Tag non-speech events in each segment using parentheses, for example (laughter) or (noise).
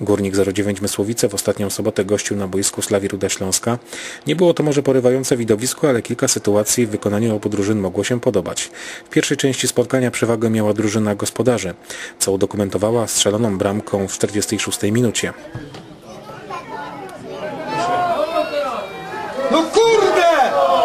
Górnik 09 Mysłowice w ostatnią sobotę gościł na boisku Slawii Ruda Śląska. Nie było to może porywające widowisko, ale kilka sytuacji w wykonaniu obu drużyn mogło się podobać. W pierwszej części spotkania przewagę miała drużyna gospodarzy, co udokumentowała strzeloną bramką w 46 minucie. No kurde!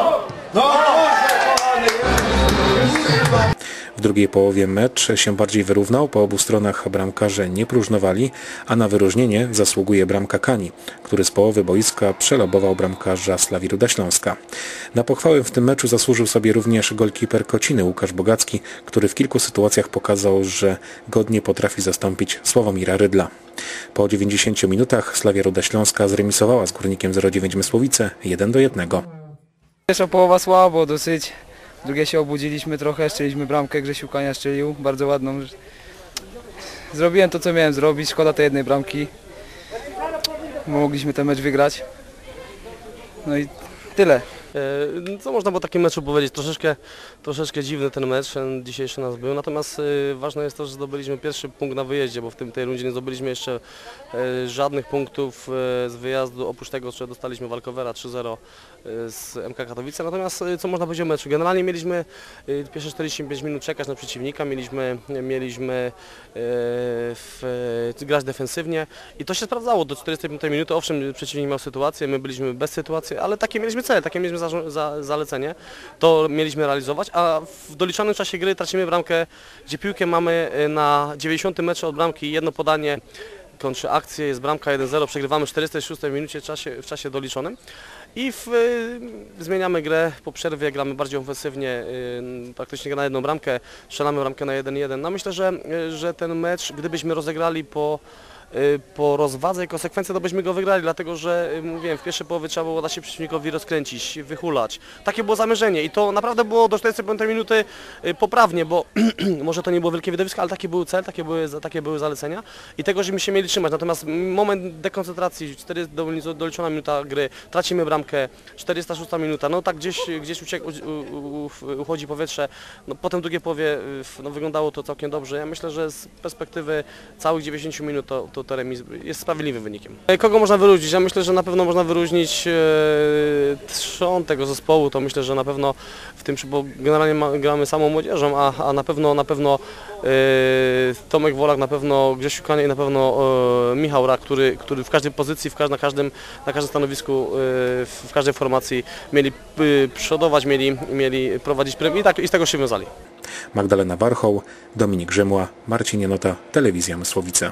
W drugiej połowie mecz się bardziej wyrównał, po obu stronach bramkarze nie próżnowali, a na wyróżnienie zasługuje bramka Kani, który z połowy boiska przelobował bramkarza Slawii Ruda Śląska. Na pochwałę w tym meczu zasłużył sobie również golkiper Kociny Łukasz Bogacki, który w kilku sytuacjach pokazał, że godnie potrafi zastąpić Sławomira Rydla. Po 90 minutach Sławia Ruda Śląska zremisowała z Górnikiem 09 Mysłowice 1 do 1. Pierwsza połowa słabo dosyć. Drugie się obudziliśmy trochę, strzeliśmy bramkę, Grzesiu Kania strzelił, bardzo ładną. Zrobiłem to co miałem zrobić, szkoda tej jednej bramki. Mogliśmy ten mecz wygrać. No i tyle. E, Co można było takim meczu powiedzieć? Troszeczkę, troszeczkę dziwny ten mecz dzisiejszy nas był, natomiast e, ważne jest to, że zdobyliśmy pierwszy punkt na wyjeździe, bo w tym, tej rundzie nie zdobyliśmy jeszcze e, żadnych punktów z wyjazdu, oprócz tego, że dostaliśmy Walkowera 3-0 e, z MK Katowice. Natomiast co można powiedzieć o meczu? Generalnie mieliśmy pierwsze 45 minut czekać na przeciwnika, mieliśmy, mieliśmy w, grać defensywnie i to się sprawdzało do 45 minuty. Owszem, przeciwnik miał sytuację, my byliśmy bez sytuacji, ale taki mieliśmy cel, takie mieliśmy za, za, zalecenie, to mieliśmy realizować, a w doliczonym czasie gry tracimy bramkę, gdzie piłkę mamy e, na 90 metrze od bramki, jedno podanie, kończy akcję, jest bramka 1-0, przegrywamy w 46 minucie w czasie, w czasie doliczonym i w, y, zmieniamy grę po przerwie, gramy bardziej ofensywnie, y, praktycznie na jedną bramkę, strzelamy bramkę na 1-1. No myślę, że, y, że ten mecz, gdybyśmy rozegrali po y, po rozwadze i konsekwencji to byśmy go wygrali, dlatego że y, mówiłem, w pierwszej połowie trzeba było dać się przeciwnikowi rozkręcić, wyhulać. Takie było zamierzenie i to naprawdę było do 45 minuty y, poprawnie, bo (clears throat) może to nie było wielkie widowisko, ale taki był cel, takie były, takie były zalecenia i tego, żeśmy się mieli trzymać. Natomiast moment dekoncentracji, 4 doliczona minuta gry, tracimy bramkę, 406 minuta, no tak gdzieś, gdzieś uciek, u, u, u, uchodzi powietrze. No, potem połowie y, no, wyglądało to całkiem dobrze. Ja myślę, że z perspektywy całych 90 minut to, to, to remis jest sprawiedliwym wynikiem. Kogo można wyróżnić? Ja myślę, że na pewno można wyróżnić e, trzon tego zespołu, to myślę, że na pewno w tym, bo generalnie ma, gramy samą młodzieżą, a, a na pewno na pewno e, Tomek Wolak, na pewno Grzesiu Kania i na pewno e, Michał Rak, który, który w każdej pozycji, w każ, na, każdym, na każdym stanowisku, e, w, każdej formacji mieli e, przodować, mieli, mieli prowadzić prym i, tak, i z tego się wiązali. Magdalena Warchoł, Dominik Rzymła, Marcin Janota, Telewizja Mysłowice.